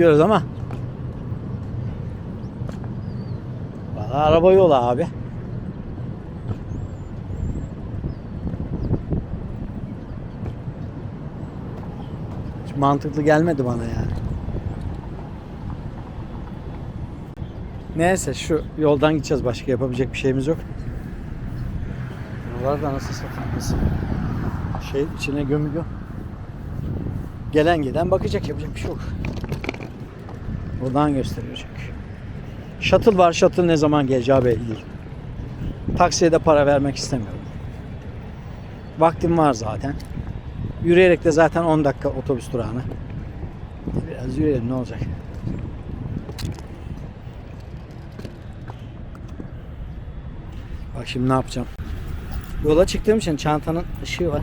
gidiyoruz ama Valla araba yolu abi. Hiç mantıklı gelmedi bana yani. Neyse şu yoldan gideceğiz. Başka yapabilecek bir şeyimiz yok. Buralar da nasıl satılması? Şey içine gömülüyor. Gelen giden bakacak yapacak bir şey yok. Buradan gösteriyor çünkü. Var. Shuttle ne zaman geleceği belli değil. Taksiye de para vermek istemiyorum. Vaktim var zaten. Yürüyerek de zaten 10 dakika otobüs durağına. Biraz yürüyelim ne olacak? Bak şimdi ne yapacağım. Yola çıktığım için çantanın ışığı var.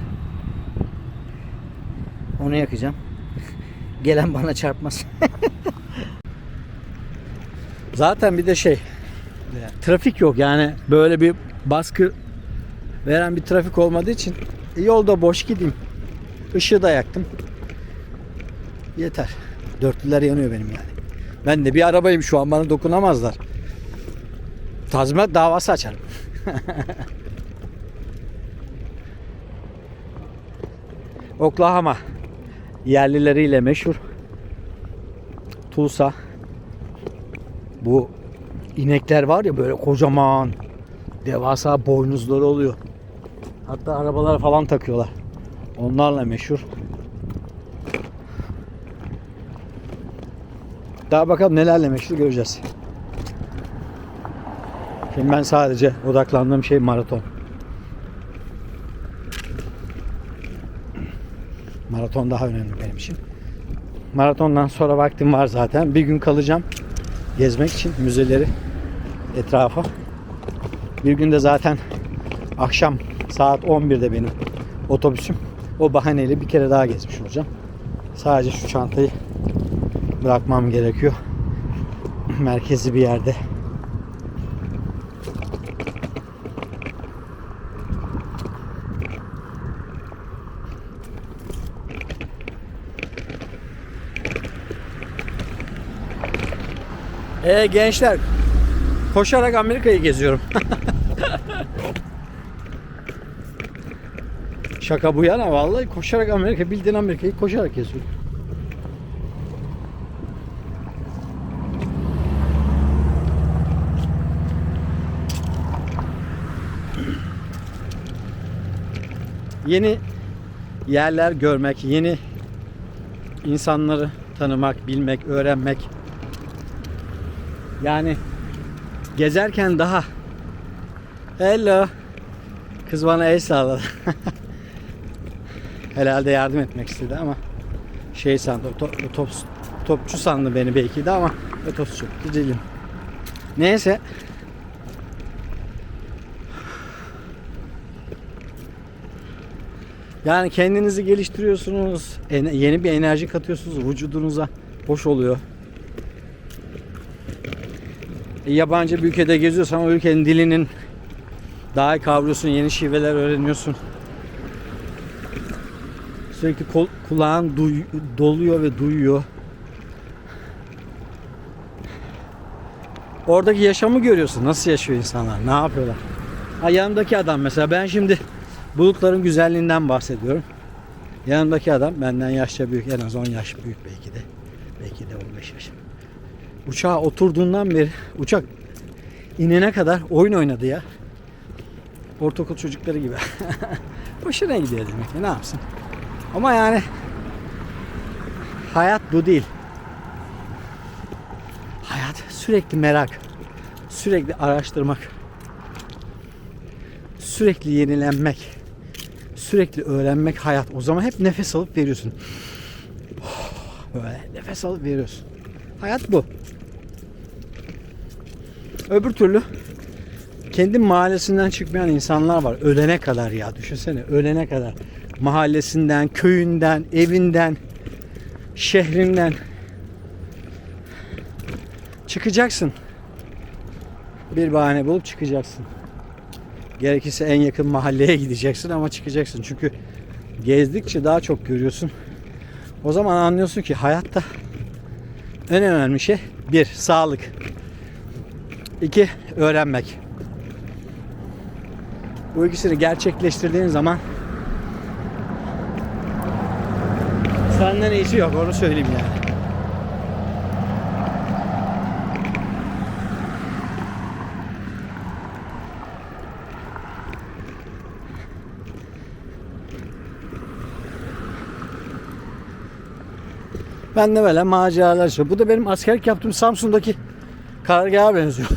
Onu yakacağım. Gelen bana çarpmaz. Zaten bir de şey trafik yok yani böyle bir baskı veren bir trafik olmadığı için yolda boş gideyim. Işığı da yaktım. Yeter. Dörtlüler yanıyor benim yani. Ben de bir arabayım şu an bana dokunamazlar. Tazminat davası açarım. Oklahoma yerlileriyle meşhur. Tulsa. Bu inekler var ya böyle kocaman devasa boynuzları oluyor. Hatta arabalara falan takıyorlar. Onlarla meşhur. Daha bakalım nelerle meşhur göreceğiz. Şimdi ben sadece odaklandığım şey maraton. Maraton daha önemli benim için. Maratondan sonra vaktim var zaten. Bir gün kalacağım gezmek için müzeleri etrafa. Bir günde zaten akşam saat 11'de benim otobüsüm. O bahaneyle bir kere daha gezmiş olacağım. Sadece şu çantayı bırakmam gerekiyor. Merkezi bir yerde. E gençler koşarak Amerika'yı geziyorum. Şaka bu yana vallahi koşarak Amerika bildiğin Amerika'yı koşarak geziyorum. Yeni yerler görmek, yeni insanları tanımak, bilmek, öğrenmek yani gezerken daha Hello. Kız bana el salladı. Herhalde yardım etmek istedi ama şey sandı, top, top, topçu sandı beni belki de ama otobüsçü değilim. Neyse. Yani kendinizi geliştiriyorsunuz, yeni bir enerji katıyorsunuz vücudunuza, hoş oluyor. Yabancı bir ülkede geziyorsan o ülkenin dilinin daha iyi kavruyorsun, yeni şiveler öğreniyorsun. Sürekli kol, kulağın duy- doluyor ve duyuyor. Oradaki yaşamı görüyorsun. Nasıl yaşıyor insanlar? Ne yapıyorlar? Ha, yanımdaki adam mesela ben şimdi bulutların güzelliğinden bahsediyorum. Yanımdaki adam benden yaşça büyük. En az 10 yaş büyük belki de. Belki de 15 yaş. Uçağa oturduğundan beri uçak inene kadar oyun oynadı ya. Ortaokul çocukları gibi. Hoşuna gidiyor demek ki ne yapsın. Ama yani hayat bu değil. Hayat sürekli merak, sürekli araştırmak, sürekli yenilenmek, sürekli öğrenmek hayat. O zaman hep nefes alıp veriyorsun. Böyle nefes alıp veriyorsun. Hayat bu. Öbür türlü kendi mahallesinden çıkmayan insanlar var. Ölene kadar ya düşünsene ölene kadar. Mahallesinden, köyünden, evinden, şehrinden çıkacaksın. Bir bahane bulup çıkacaksın. Gerekirse en yakın mahalleye gideceksin ama çıkacaksın. Çünkü gezdikçe daha çok görüyorsun. O zaman anlıyorsun ki hayatta en önemli şey bir sağlık. İki öğrenmek. Bu ikisini gerçekleştirdiğin zaman senden iyisi yok onu söyleyeyim yani. Ben de böyle maceralar yaşıyorum. Bu da benim askerlik yaptığım Samsun'daki karargaha benziyor.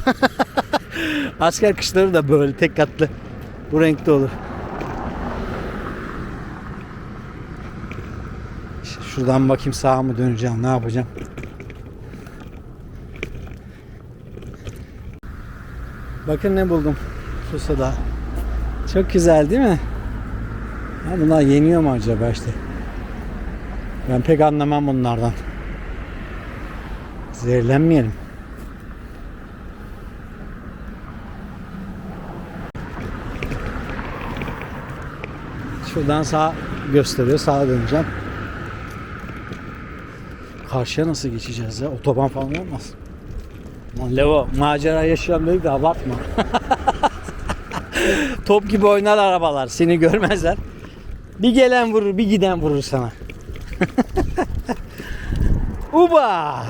Asker kışları da böyle tek katlı. Bu renkte olur. Şuradan bakayım sağa mı döneceğim ne yapacağım. Bakın ne buldum Susa'da. Çok güzel değil mi? Ha, bunlar yeniyor mu acaba işte? Ben pek anlamam bunlardan. Zehirlenmeyelim. Şuradan sağ gösteriyor. Sağa döneceğim. Karşıya nasıl geçeceğiz ya? Otoban falan olmaz. Lan Levo macera yaşıyorum dedik de abartma. Top gibi oynar arabalar. Seni görmezler. Bir gelen vurur, bir giden vurur sana. Uba!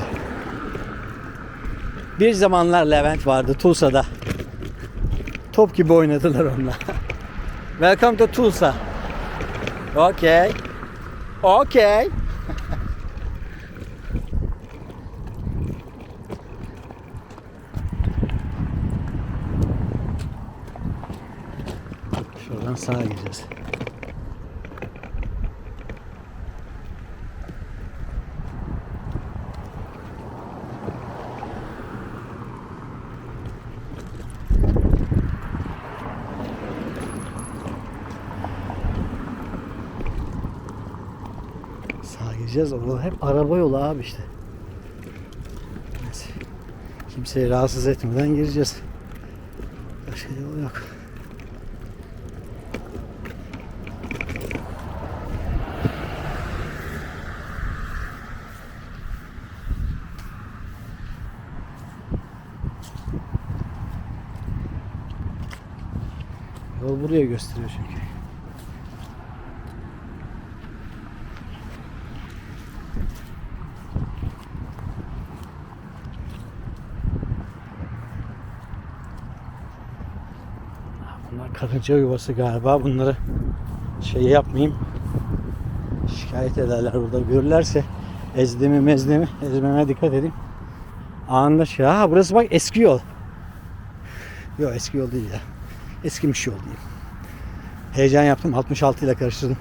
Bir zamanlar Levent vardı Tulsa'da. Top gibi oynadılar onunla. Welcome to Tulsa. Okay. Okay. Şuradan sağa gideceğiz. Sağa gideceğiz. O hep araba yolu abi işte. Neyse. Kimseyi rahatsız etmeden gireceğiz. Başka yol yok. Yol buraya gösteriyor çünkü. Bunlar karınca yuvası galiba. Bunları şey yapmayayım. Şikayet ederler burada. Görürlerse ezdemi mezdemi ezmeme dikkat edin. Anında şey. Ha burası bak eski yol. Yok eski yol değil ya. Eskimiş yol diyeyim. Heyecan yaptım. 66 ile karıştırdım.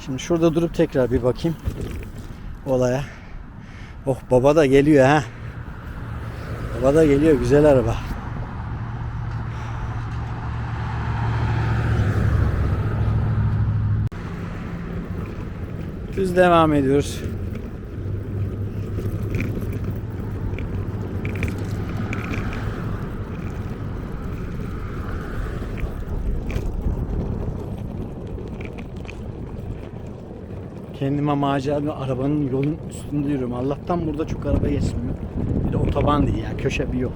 Şimdi şurada durup tekrar bir bakayım olaya. Oh baba da geliyor ha. Baba da geliyor. Güzel araba. Düz devam ediyoruz. Kendime macera arabanın yolun üstünde yürüyorum. Allah'tan burada çok araba geçmiyor. Bir de otoban değil ya köşe bir yol.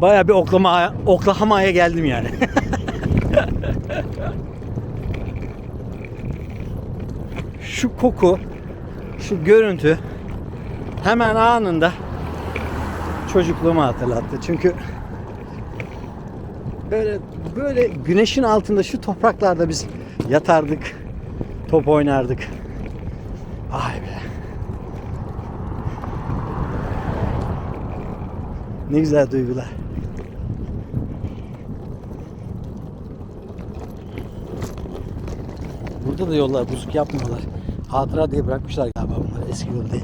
Baya bir Oklahoma, Oklahoma'ya geldim yani. şu koku, şu görüntü hemen anında çocukluğumu hatırlattı. Çünkü böyle böyle güneşin altında şu topraklarda biz yatardık, top oynardık. Ay be. Ne güzel duygular. Burada da yollar bozuk yapmıyorlar. Hatıra diye bırakmışlar galiba bunları eski yol diye.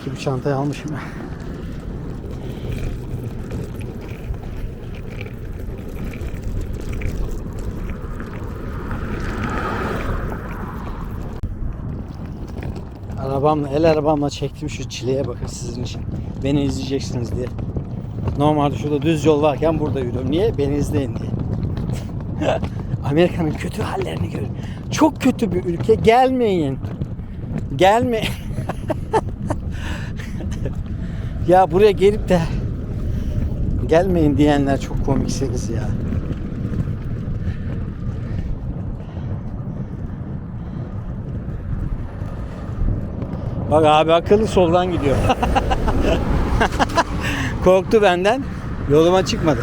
İki bir çantayı almışım ya. Arabamla, el arabamla çektim şu çileye bakın sizin için. Beni izleyeceksiniz diye. Normalde şurada düz yol varken burada yürüyorum. Niye? Beni izleyin diye. Amerika'nın kötü hallerini görün. Çok kötü bir ülke. Gelmeyin. Gelme. ya buraya gelip de gelmeyin diyenler çok komiksiniz ya. Bak abi akıllı soldan gidiyor. Korktu benden. Yoluma çıkmadı.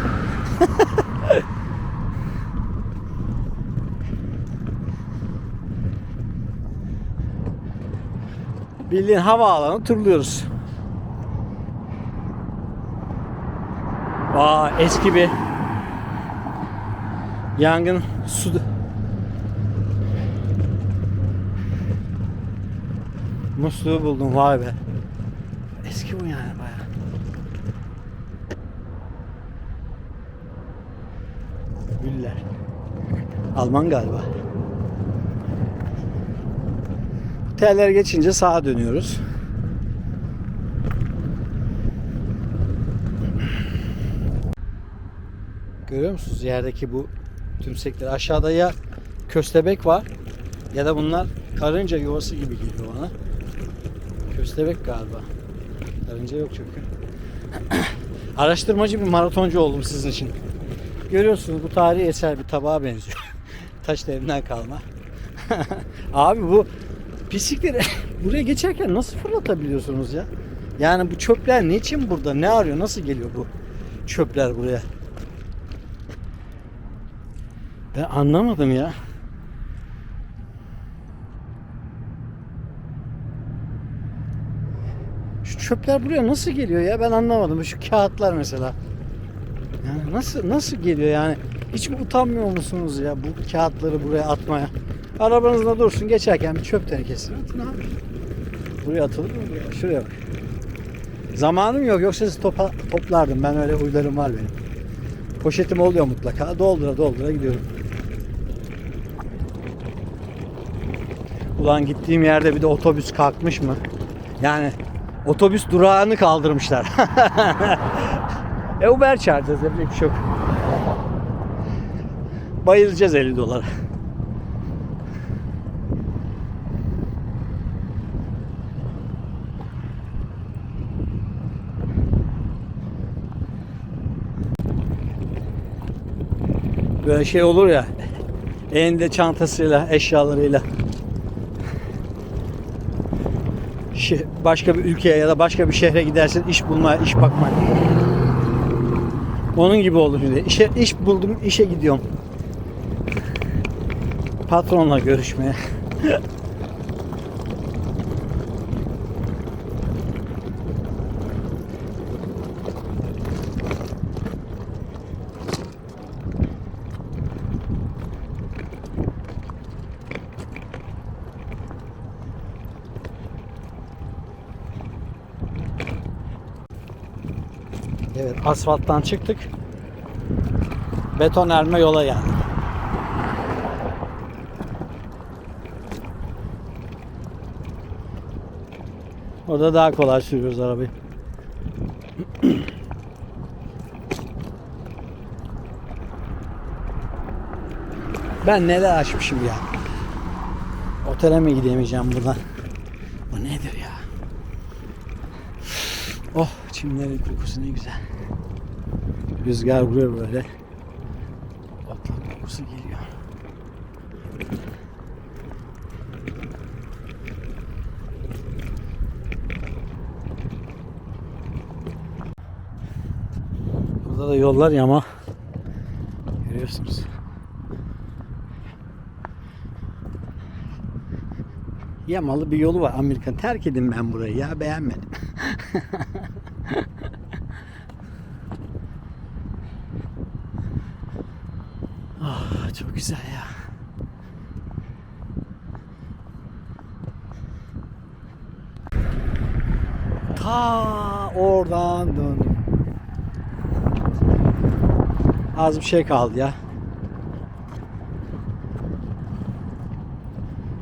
Bildiğin havaalanı turluyoruz. Aa eski bir yangın su musluğu buldum vay be. Eski bu yani baya. Güller. Alman galiba. Teller geçince sağa dönüyoruz. Görüyor musunuz yerdeki bu tümsekler? Aşağıda ya köstebek var ya da bunlar karınca yuvası gibi geliyor bana. Köstebek galiba. Karınca yok çünkü. Araştırmacı bir maratoncu oldum sizin için. Görüyorsunuz bu tarihi eser bir tabağa benziyor. Taş devrinden kalma. Abi bu pislikleri buraya geçerken nasıl fırlatabiliyorsunuz ya? Yani bu çöpler niçin burada? Ne arıyor? Nasıl geliyor bu çöpler buraya? Ben anlamadım ya. Şu çöpler buraya nasıl geliyor ya? Ben anlamadım. Şu kağıtlar mesela. Yani nasıl nasıl geliyor yani? Hiç mi utanmıyor musunuz ya bu kağıtları buraya atmaya? Arabanızda dursun geçerken bir çöp tenekesini atın abi. Buraya atılır mı? Şuraya bak. Zamanım yok yoksa siz topa, toplardım. Ben öyle huylarım var benim. Poşetim oluyor mutlaka. Doldura doldura gidiyorum. Ulan gittiğim yerde bir de otobüs kalkmış mı? Yani otobüs durağını kaldırmışlar. e Uber çağıracağız bir şey yok. Bayılacağız 50 dolara. Böyle şey olur ya elinde çantasıyla eşyalarıyla. Başka bir ülkeye ya da başka bir şehre gidersin iş bulmaya iş bakmaya. Onun gibi olur şimdi. İşe, iş buldum işe gidiyorum. Patronla görüşmeye asfalttan çıktık. Beton erme yola geldik. Orada daha kolay sürüyoruz arabayı. Ben neler açmışım ya. Otele mi gidemeyeceğim buradan? Bu nedir ya? Oh çimlerin kokusu ne güzel. Rüzgar vuruyor böyle. Otlak kokusu geliyor. Burada da yollar yama. Görüyorsunuz. Yamalı bir yolu var Amerikan. Terk edin ben burayı ya beğenmedim. ah çok güzel ya. Ta oradan döndüm. Az bir şey kaldı ya.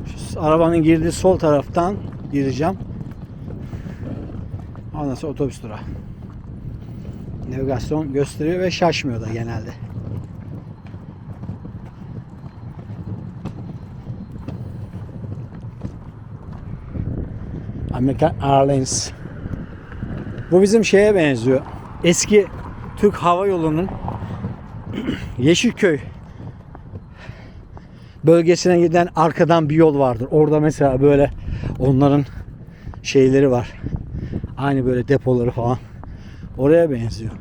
Şu arabanın girdiği sol taraftan gireceğim. Ondan sonra otobüs durağı. Navigasyon gösteriyor ve şaşmıyor da genelde. American Airlines. Bu bizim şeye benziyor. Eski Türk Hava Yolu'nun Yeşilköy bölgesine giden arkadan bir yol vardır. Orada mesela böyle onların şeyleri var. Aynı böyle depoları falan. Oraya benziyor.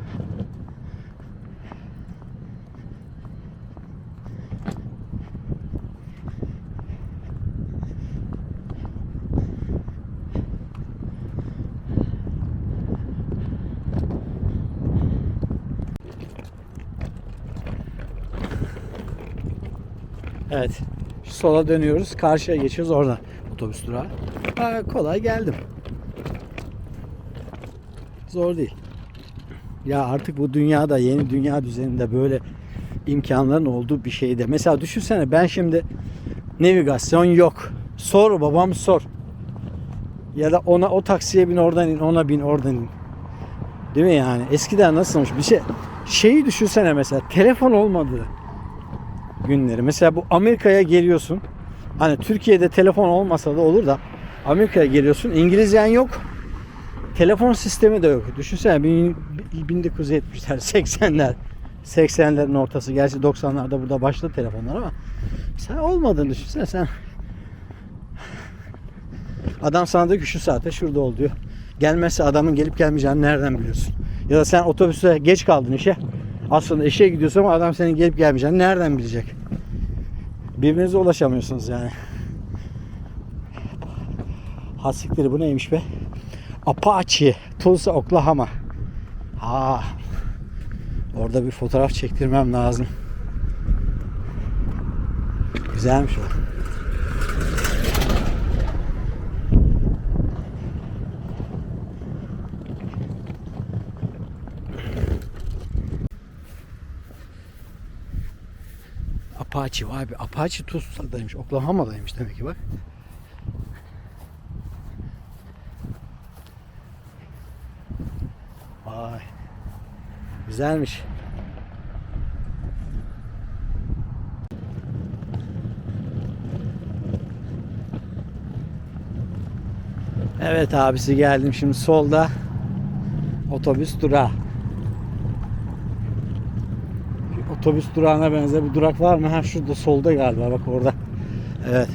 Evet. Sola dönüyoruz. Karşıya geçiyoruz oradan. Otobüs durağı. Ha, kolay geldim. Zor değil. Ya artık bu dünyada yeni dünya düzeninde böyle imkanların olduğu bir şeyde. Mesela düşünsene ben şimdi navigasyon yok. Sor babam sor. Ya da ona o taksiye bin oradan in ona bin oradan in. Değil mi yani? Eskiden nasılmış bir şey. Şeyi düşünsene mesela telefon olmadı günleri. Mesela bu Amerika'ya geliyorsun. Hani Türkiye'de telefon olmasa da olur da Amerika'ya geliyorsun. İngilizcen yok. Telefon sistemi de yok. Düşünsene bin- 1970'ler, 80'ler, 80'lerin ortası. Gerçi 90'larda burada başladı telefonlar ama sen olmadığını düşünsene sen. Adam sana diyor ki şu saatte şurada ol diyor. Gelmezse adamın gelip gelmeyeceğini nereden biliyorsun? Ya da sen otobüse geç kaldın işe. Aslında işe gidiyorsun ama adam senin gelip gelmeyeceğini nereden bilecek? Birbirinize ulaşamıyorsunuz yani. Hasikleri bu neymiş be? Apache, Tulsa, Oklahoma. Ha. Orada bir fotoğraf çektirmem lazım. Güzelmiş o. Apache vay be Apache Tulsa'daymış Oklahoma'daymış demek ki bak. Vay. Güzelmiş. Evet abisi geldim şimdi solda otobüs durağı. Bir Otobüs durağına benzer bir durak var mı? Ha şurada solda galiba bak orada. Evet.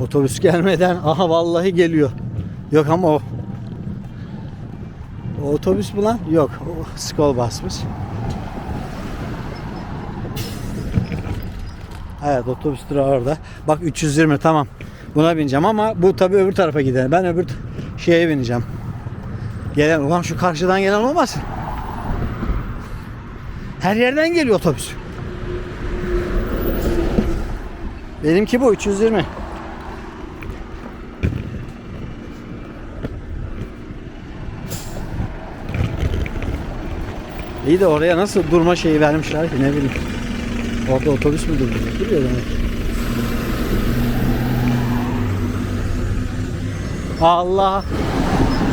Otobüs gelmeden aha vallahi geliyor. Yok ama o o otobüs mü lan? Yok. O skol basmış. Evet otobüs durağı orada. Bak 320 tamam. Buna bineceğim ama bu tabi öbür tarafa gider. Ben öbür şeye bineceğim. Gelen ulan şu karşıdan gelen olmasın. Her yerden geliyor otobüs. Benimki bu 320. İyi de oraya nasıl durma şeyi vermişler ki ne bileyim. Orada otobüs mü duruyor? Duruyor demek. Allah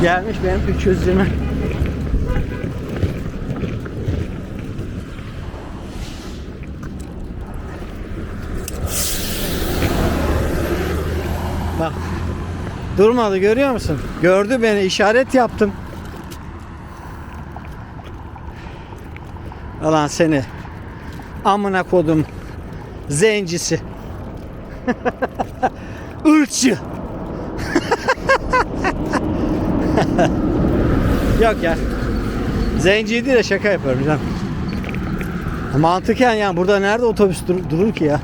gelmiş benim 320. durmadı görüyor musun? Gördü beni işaret yaptım. Alan seni. Amına kodum. Zencisi. Irkçı. Yok ya. Zenciydi de şaka yapıyorum canım. Mantıken yani burada nerede otobüs dur- durur ki ya?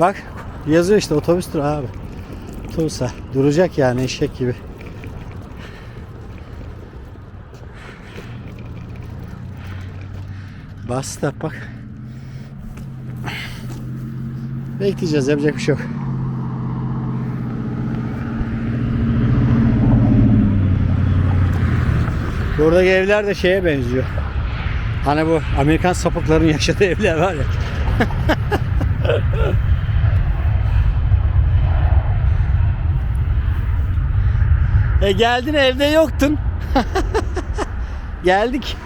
Bak yazıyor işte otobüs dur abi. Tulsa. Duracak yani eşek gibi. Bas bak. Bekleyeceğiz yapacak bir şey yok. Buradaki evler de şeye benziyor. Hani bu Amerikan sapıkların yaşadığı evler var ya. E geldin evde yoktun. Geldik.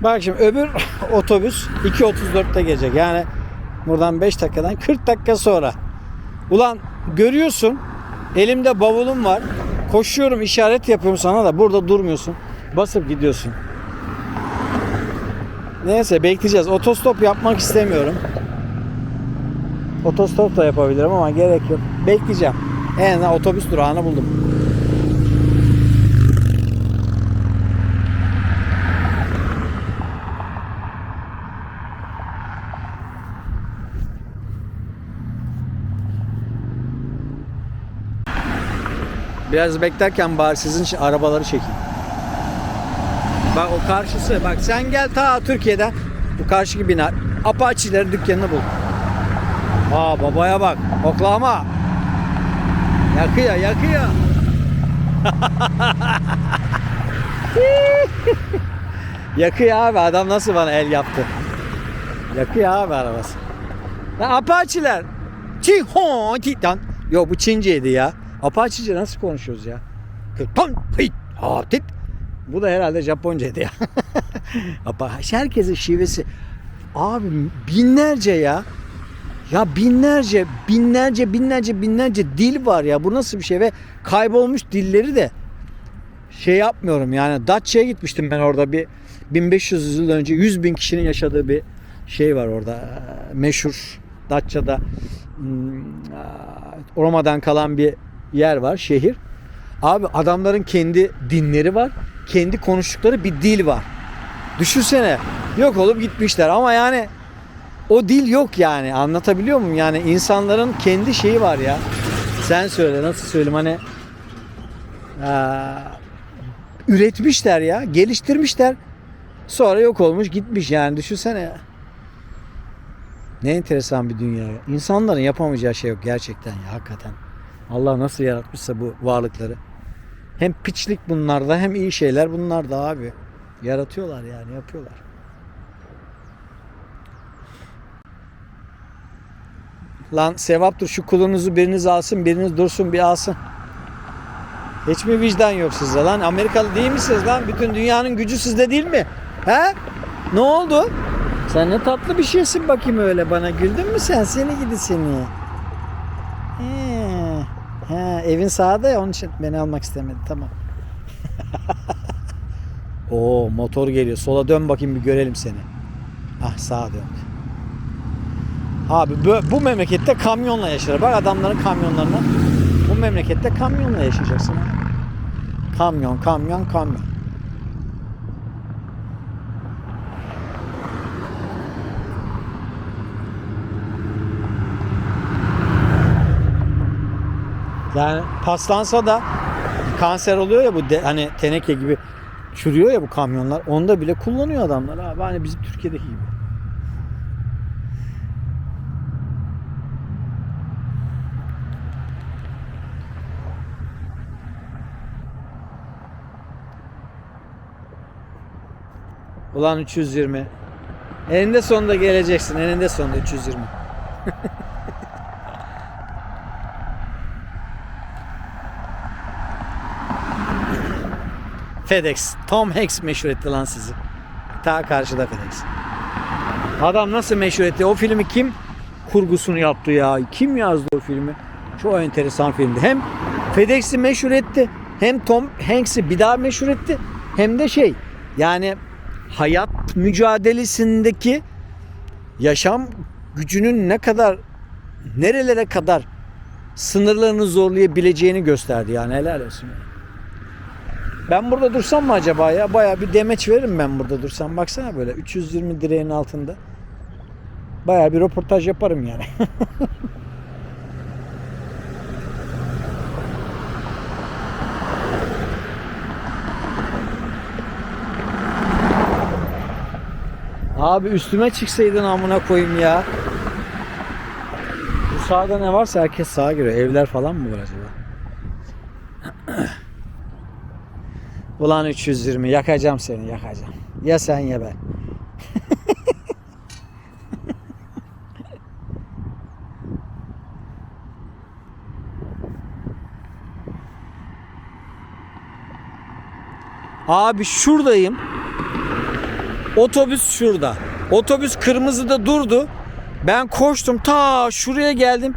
Bak şimdi öbür otobüs 2.34'te gelecek. Yani buradan 5 dakikadan 40 dakika sonra. Ulan görüyorsun elimde bavulum var. Koşuyorum işaret yapıyorum sana da burada durmuyorsun. Basıp gidiyorsun. Neyse bekleyeceğiz. Otostop yapmak istemiyorum. Otostop da yapabilirim ama gerek yok. Bekleyeceğim. En azından otobüs durağını buldum. Biraz beklerken bari sizin için arabaları çekeyim. Bak o karşısı. Bak sen gel ta Türkiye'den. Bu karşıki bina. Apache'lerin dükkanını bul. Aa babaya bak. Oklahoma. Yakıyor yakıyor. yakıyor abi. Adam nasıl bana el yaptı. Yakıyor abi arabası. Lan Apache'ler. Çihon titan. Yok bu Çinceydi ya. Apache'ce nasıl konuşuyoruz ya? Ton hit ha tit. Bu da herhalde Japoncaydı ya. Apache herkesin şivesi. Abi binlerce ya. Ya binlerce, binlerce, binlerce, binlerce dil var ya. Bu nasıl bir şey ve kaybolmuş dilleri de şey yapmıyorum yani. Datça'ya gitmiştim ben orada bir 1500 yıl önce 100 bin kişinin yaşadığı bir şey var orada. Meşhur Datça'da hmm, Roma'dan kalan bir yer var, şehir. Abi adamların kendi dinleri var. Kendi konuştukları bir dil var. Düşünsene. Yok olup gitmişler ama yani o dil yok yani. Anlatabiliyor muyum? Yani insanların kendi şeyi var ya. Sen söyle nasıl söyleyeyim hani eee, üretmişler ya. Geliştirmişler. Sonra yok olmuş gitmiş yani. Düşünsene. Ne enteresan bir dünya. ya. İnsanların yapamayacağı şey yok gerçekten ya hakikaten. Allah nasıl yaratmışsa bu varlıkları. Hem piçlik bunlarda hem iyi şeyler bunlarda abi. Yaratıyorlar yani yapıyorlar. Lan sevaptır şu kulunuzu biriniz alsın biriniz dursun bir alsın. Hiç mi vicdan yok sizde lan? Amerikalı değil misiniz lan? Bütün dünyanın gücü sizde değil mi? He? Ne oldu? Sen ne tatlı bir şeysin bakayım öyle bana. Güldün mü sen? Seni gidi seni. He. He, evin sağda ya onun için beni almak istemedi. Tamam. Oo motor geliyor. Sola dön bakayım bir görelim seni. Ah sağa dön. Abi bu, bu memlekette kamyonla yaşar. Bak adamların kamyonlarına. Bu memlekette kamyonla yaşayacaksın. Kamyon, kamyon, kamyon. Yani paslansa da kanser oluyor ya bu de, hani teneke gibi çürüyor ya bu kamyonlar. Onda bile kullanıyor adamlar abi. Hani bizim Türkiye'deki gibi. Ulan 320. Eninde sonunda geleceksin. Eninde sonunda 320. FedEx. Tom Hanks meşhur etti lan sizi. Ta karşıda FedEx. Adam nasıl meşhur etti? O filmi kim kurgusunu yaptı ya? Kim yazdı o filmi? Çok enteresan filmdi. Hem FedEx'i meşhur etti. Hem Tom Hanks'i bir daha meşhur etti. Hem de şey yani hayat mücadelesindeki yaşam gücünün ne kadar nerelere kadar sınırlarını zorlayabileceğini gösterdi yani helal olsun. Ben burada dursam mı acaba ya? Baya bir demeç veririm ben burada dursam. Baksana böyle 320 direğin altında. Baya bir röportaj yaparım yani. Abi üstüme çıksaydın amına koyayım ya. Bu sağda ne varsa herkes sağa giriyor. Evler falan mı var acaba? Ulan 320 yakacağım seni yakacağım. Ya sen ya ben. Abi şuradayım. Otobüs şurada. Otobüs kırmızıda durdu. Ben koştum ta şuraya geldim.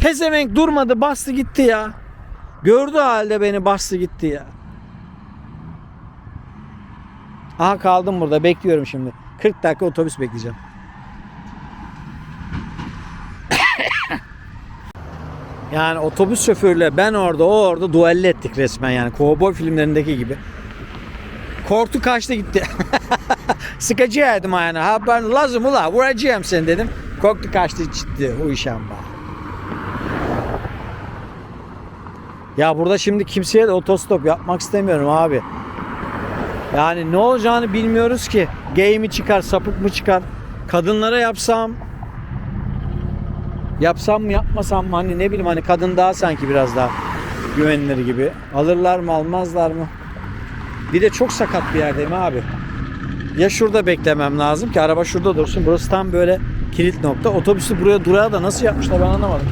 Pezevenk durmadı bastı gitti ya. Gördü halde beni bastı gitti ya. Aha kaldım burada bekliyorum şimdi. 40 dakika otobüs bekleyeceğim. Yani otobüs şoförüyle ben orada o orada duelle ettik resmen yani. Kovboy filmlerindeki gibi. Korktu kaçtı gitti. Sıkacıydım yani. Ha ben lazım ula vuracağım seni dedim. Korktu kaçtı gitti ama. Ya burada şimdi kimseye de otostop yapmak istemiyorum abi. Yani ne olacağını bilmiyoruz ki. Gay mi çıkar, sapık mı çıkar? Kadınlara yapsam yapsam mı yapmasam mı hani ne bileyim hani kadın daha sanki biraz daha güvenilir gibi. Alırlar mı almazlar mı? Bir de çok sakat bir yerdeyim abi. Ya şurada beklemem lazım ki araba şurada dursun. Burası tam böyle kilit nokta. Otobüsü buraya durağı da nasıl yapmışlar ben anlamadım.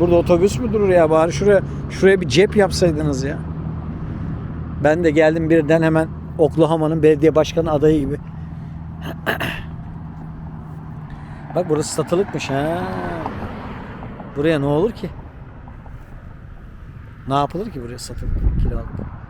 Burada otobüs mü durur ya bari şuraya şuraya bir cep yapsaydınız ya. Ben de geldim birden hemen Oklahoma'nın belediye başkanı adayı gibi. Bak burası satılıkmış ha. Buraya ne olur ki? Ne yapılır ki buraya satılık kiralık?